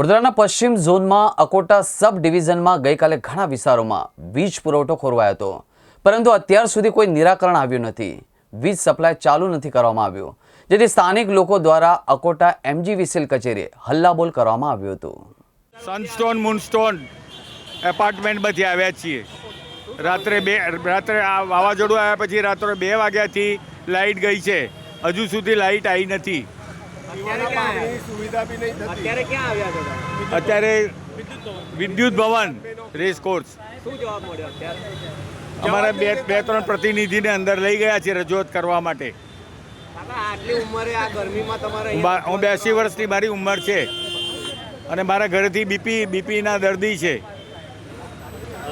વડોદરાના પશ્ચિમ ઝોનમાં અકોટા સબ ડિવિઝનમાં ગઈકાલે ઘણા વિસ્તારોમાં વીજ પુરવઠો ખોરવાયો હતો. પરંતુ અત્યાર સુધી કોઈ નિરાકરણ આવ્યું નથી. વીજ સપ્લાય ચાલુ નથી કરવામાં આવ્યું. જેથી સ્થાનિક લોકો દ્વારા અકોટા એમજીવીસીએલ કચેરીએ હલ્લાબોલ કરવામાં આવ્યું હતું. સનસ્ટોન, મૂનસ્ટોન એપાર્ટમેન્ટમાંથી આવ્યા છીએ. રાત્રે બે, રાત્રે આ વાવાઝોડું આવ્યા પછી રાત્રે બે વાગ્યાથી લાઇટ ગઈ છે. હજુ સુધી લાઇટ આવી નથી. અત્યારે વિદ્યુત ભવન રેસ કોર્સ. શું જવાબ અમારા બે બે ત્રણ પ્રતિનિધિને અંદર લઈ ગયા છે રજૂઆત કરવા માટે. કાકા આટલી ઉંમરે આ ગરમીમાં તમારે હું બેસી વર્ષની મારી ઉંમર છે. અને મારા ઘરેથી બીપી બીપીના દર્દી છે.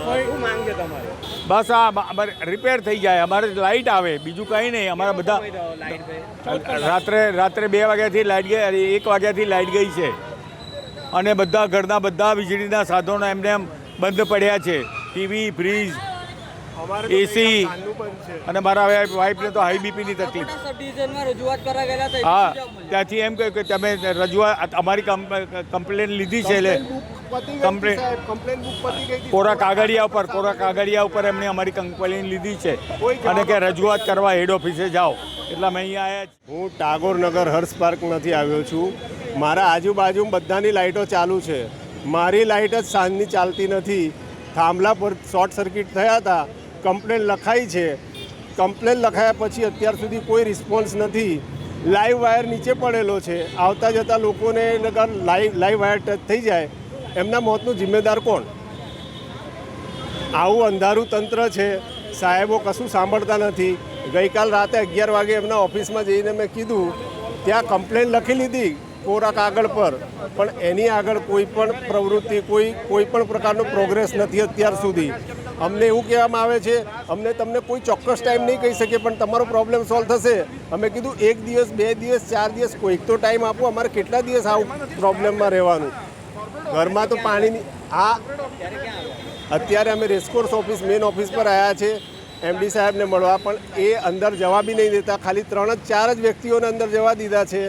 શું માંગ છે તમારે? બસ આ રિપેર થઈ જાય. અમારે લાઇટ આવે. બીજું કંઈ નહીં. અમારા બધા. રાત્રે રાત્રે બે વાગ્યાથી લાઇટ ગઈ એક વાગ્યાથી લાઇટ ગઈ છે. અને બધા ઘરના બધા વીજળીના સાધનો એમને એમ બંધ પડ્યા છે. ટીવી ફ્રીજ એસી અને મારા વાઈફને તો હાઈ બીપીની તકલીફ. હા. ત્યાંથી એમ કહ્યું કે તમે રજૂઆત અમારી કમ્પ્લેન લીધી છે એટલે કમ્પ્લેન કોરા કાગળિયા ઉપર કોરા કાગળિયા ઉપર એમણે અમારી કમ્પ્લેન લીધી છે. અને કે રજૂઆત કરવા હેડ ઓફિસે જાઓ. એટલે અમે અહીંયા આવ્યા હું ટાગોરનગર હર્ષ પાર્કમાંથી આવ્યો છું. મારા આજુબાજુ બધાની લાઇટો ચાલુ છે. મારી લાઇટ જ સાંજની ચાલતી નથી. થાંભલા પર શોર્ટ સર્કિટ થયા હતા. કમ્પ્લેન લખાઈ છે. કમ્પ્લેન લખાયા પછી અત્યાર સુધી કોઈ રિસ્પોન્સ નથી. લાઈવ વાયર નીચે પડેલો છે. આવતા જતા લોકોને લાઈવ લાઈવ વાયર ટચ થઈ જાય. એમના મોતનું જિમ્મેદાર કોણ? આવું અંધારું તંત્ર છે. સાહેબો કશું સાંભળતા નથી. ગઈકાલ રાતે અગિયાર વાગે એમના ઓફિસમાં જઈને મેં કીધું, ત્યાં કમ્પ્લેન લખી લીધી કોરા કાગળ પર, પણ એની આગળ કોઈ પણ પ્રવૃત્તિ, કોઈ કોઈ પણ પ્રકારનો પ્રોગ્રેસ નથી અત્યાર સુધી. અમને એવું કહેવામાં આવે છે, અમને તમને કોઈ ચોક્કસ ટાઈમ નહીં કહી શકીએ પણ તમારો પ્રોબ્લેમ સોલ્વ થશે. અમે કીધું, એક દિવસ, બે દિવસ, ચાર દિવસ, કોઈક તો ટાઈમ આપો, અમારે કેટલા દિવસ આવું પ્રોબ્લેમમાં રહેવાનું? ઘરમાં તો પાણીની આ અત્યારે અમે રેસકોર્સ ઓફિસ, મેઇન ઓફિસ પર આવ્યા છે. એમડી સાહેબને મળવા, પણ એ અંદર જવા બી નહીં દેતા. ખાલી ત્રણ જ, ચાર જ વ્યક્તિઓને અંદર જવા દીધા છે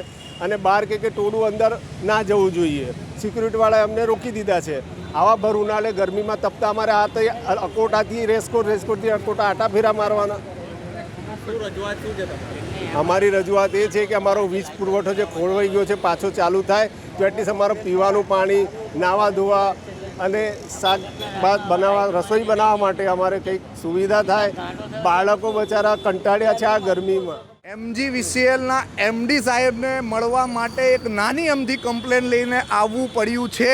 અને બાર કે કે ટોળું અંદર ના જવું જોઈએ. સિક્યુરિટીવાળાએ અમને રોકી દીધા છે. આવા ભર ઉનાળે ગરમીમાં તપતા અમારે આ અકોટાથી રેસકોટ રેસકોટથી અકોટા આટા ફેરા મારવાના. અમારી રજૂઆત એ છે કે અમારો વીજ પુરવઠો જે ખોળવાઈ ગયો છે, પાછો ચાલુ થાય. એટલીસ્ટ અમારું પીવાનું પાણી નાવા ધોવા અને શાકભાત બનાવવા, રસોઈ બનાવવા માટે અમારે કંઈક સુવિધા થાય. બાળકો બચારા કંટાળ્યા છે આ ગરમીમાં. એમજીવીસીએલના એમડી સાહેબને મળવા માટે એક નાની અમથી કમ્પ્લેન લઈને આવવું પડ્યું છે.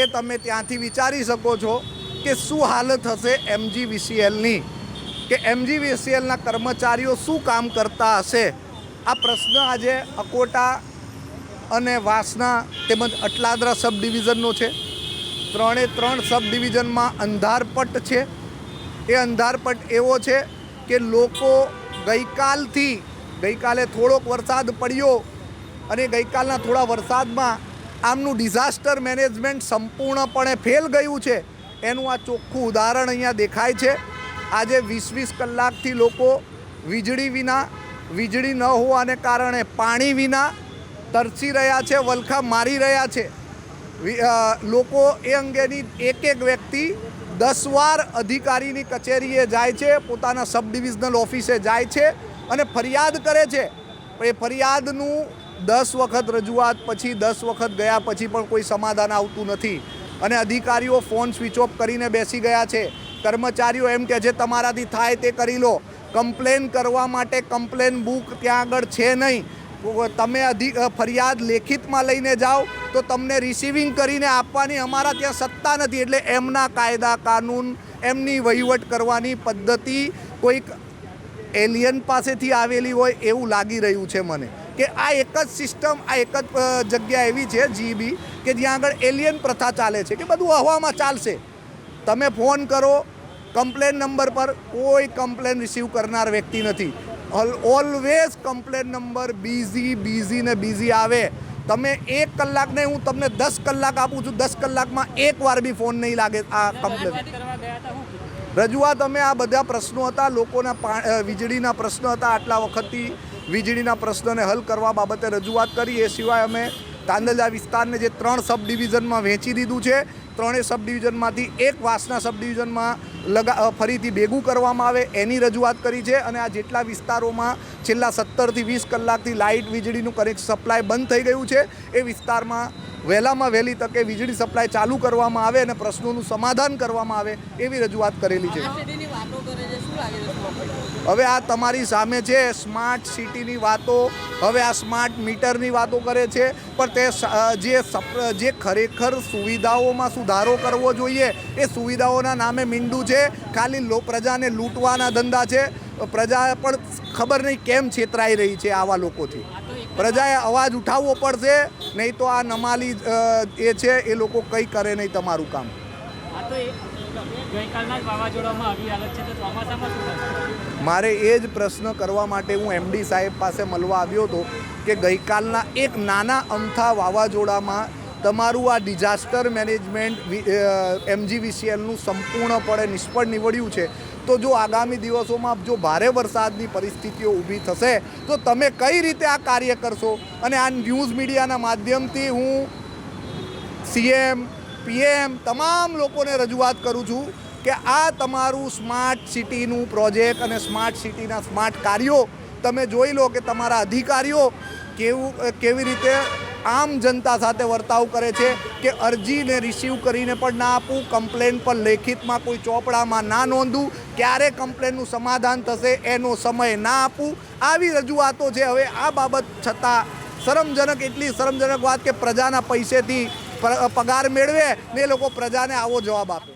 એ તમે ત્યાંથી વિચારી શકો છો કે શું હાલત હશે એમજીવીસીએલની કે એમજીવીસીએલના કર્મચારીઓ શું કામ કરતા હશે? આ પ્રશ્ન આજે અકોટા અને વાસના તેમજ અટલાદરા સબ ડિવિઝનનો છે. ત્રણે ત્રણ સબ ડિવિઝનમાં અંધારપટ છે. એ અંધારપટ એવો છે કે લોકો ગઈકાલથી, ગઈકાલે થોડોક વરસાદ પડ્યો અને ગઈકાલના થોડા વરસાદમાં આમનું ડિઝાસ્ટર મેનેજમેન્ટ સંપૂર્ણપણે ફેલ ગયું છે. એનું આ ચોખ્ખું ઉદાહરણ અહીંયા દેખાય છે. આજે વીસ વીસ કલાકથી લોકો વીજળી વિના, વીજળી ન હોવાને કારણે પાણી વિના તરસી રહ્યા છે, વલખા મારી રહ્યા છે. લોકો એ અંગેની એક એક વ્યક્તિ દસ વાર અધિકારીની કચેરીએ જાય છે, પોતાના સબ ડિવિઝનલ ઓફિસે જાય છે અને ફરિયાદ કરે છે. એ ફરિયાદનું દસ વખત રજૂઆત પછી, દસ વખત ગયા પછી પણ કોઈ સમાધાન આવતું નથી. અને અધિકારીઓ ફોન સ્વિચ ઓફ કરીને બેસી ગયા છે. કર્મચારીઓ એમ કે છે, તમારાથી થાય તે કરી લો. કમ્પ્લેન કરવા માટે કમ્પ્લેન બુક ત્યાં આગળ છે નહીં. તમે અધિક ફરિયાદ લેખિતમાં લઈને જાઓ તો તમને રિસીવિંગ કરીને આપવાની અમારા ત્યાં સત્તા નથી એટલે એમના કાયદા કાનૂન, એમની વહીવટ કરવાની પદ્ધતિ કોઈક એલિયન પાસેથી આવેલી હોય એવું લાગી રહ્યું છે મને. કે આ એક જ સિસ્ટમ, આ એક જ જગ્યા એવી છે જીબી કે જ્યાં આગળ એલિયન પ્રથા ચાલે છે કે બધું હવામાં ચાલશે. તમે ફોન કરો, કમ્પ્લેન નંબર પર કોઈ કમ્પ્લેન રિસીવ કરનાર વ્યક્તિ નથી. Always complain number busy busy ને બીઝી આવે. તમે એક કલાક નહીં હું તમને દસ કલાક આપું છું, દસ કલાકમાં એક વાર બી ફોન નહીં લાગે આ કમ્પ્લેન રજૂઆત અમે આ બધા પ્રશ્નો હતા, લોકોના વીજળીના પ્રશ્નો હતા આટલા વખતથી. વીજળીના પ્રશ્નોને હલ કરવા બાબતે રજૂઆત કરી, એ સિવાય અમે તાંદલજા વિસ્તારને જે ત્રણ સબ ડિવિઝનમાં વહેંચી દીધું છે, ત્રણેય સબ ડિવિઝનમાંથી એક વાસના સબ ડિવિઝનમાં લગા ફરીથી ભેગું કરવામાં આવે એની રજૂઆત કરી છે અને આ જેટલા વિસ્તારોમાં છેલ્લા સત્તરથી વીસ કલાકથી લાઇટ વીજળીનું કનેક્ટ સપ્લાય બંધ થઈ ગયું છે, એ વિસ્તારમાં વહેલામાં વહેલી તકે વીજળી સપ્લાય ચાલુ કરવામાં આવે અને પ્રશ્નોનું સમાધાન કરવામાં આવે એવી રજૂઆત કરેલી છે. હવે આ તમારી સામે છે સ્માર્ટ સિટીની વાતો. હવે આ સ્માર્ટ મીટરની વાતો કરે છે. પણ તે જે જે ખરેખર સુવિધાઓમાં સુધારો કરવો જોઈએ એ સુવિધાઓના નામે મીંડું છે. ખાલી લો પ્રજાને લૂંટવાના ધંધા છે. પ્રજા પણ ખબર નહીં કેમ છેતરાઈ રહી છે આવા લોકોથી. પ્રજાએ અવાજ ઉઠાવવો પડશે નહીં તો આ નમાલી એ છે એ લોકો કંઈ કરે નહીં તમારું કામ. મારે એ જ પ્રશ્ન કરવા માટે હું એમડી સાહેબ પાસે મળવા આવ્યો હતો કે ગઈકાલના એક નાના અમથા વાવાઝોડામાં તમારું આ ડિઝાસ્ટર મેનેજમેન્ટ એમજીવીસીએલનું સંપૂર્ણપણે નિષ્ફળ નીવડ્યું છે. તો જો આગામી દિવસોમાં જો ભારે વરસાદની પરિસ્થિતિઓ ઊભી થશે, તો તમે કઈ રીતે આ કાર્ય કરશો? અને આ ન્યૂઝ મીડિયાના માધ્યમથી હું સીએમ પીએમ તમામ લોકોને રજૂઆત કરું છું કે આ તમારું સ્માર્ટ સિટીનું પ્રોજેક્ટ અને સ્માર્ટ સિટીના સ્માર્ટ કાર્યો તમે જોઈ લો કે તમારા અધિકારીઓ કેવું કેવી રીતે આમ જનતા સાથે વર્તાવ કરે છે કે અરજીને રિસીવ કરીને પણ ના આપવું કમ્પ્લેન પણ લેખિતમાં કોઈ ચોપડામાં ના નોંધવું ક્યારે કમ્પ્લેનનું સમાધાન થશે એનો સમય ના આપવું આવી રજૂઆતો છે. હવે આ બાબત છતાં શરમજનક, એટલી શરમજનક વાત કે પ્રજાના પૈસેથી પગાર મેળવે ને એ લોકો પ્રજાને આવો જવાબ આપે.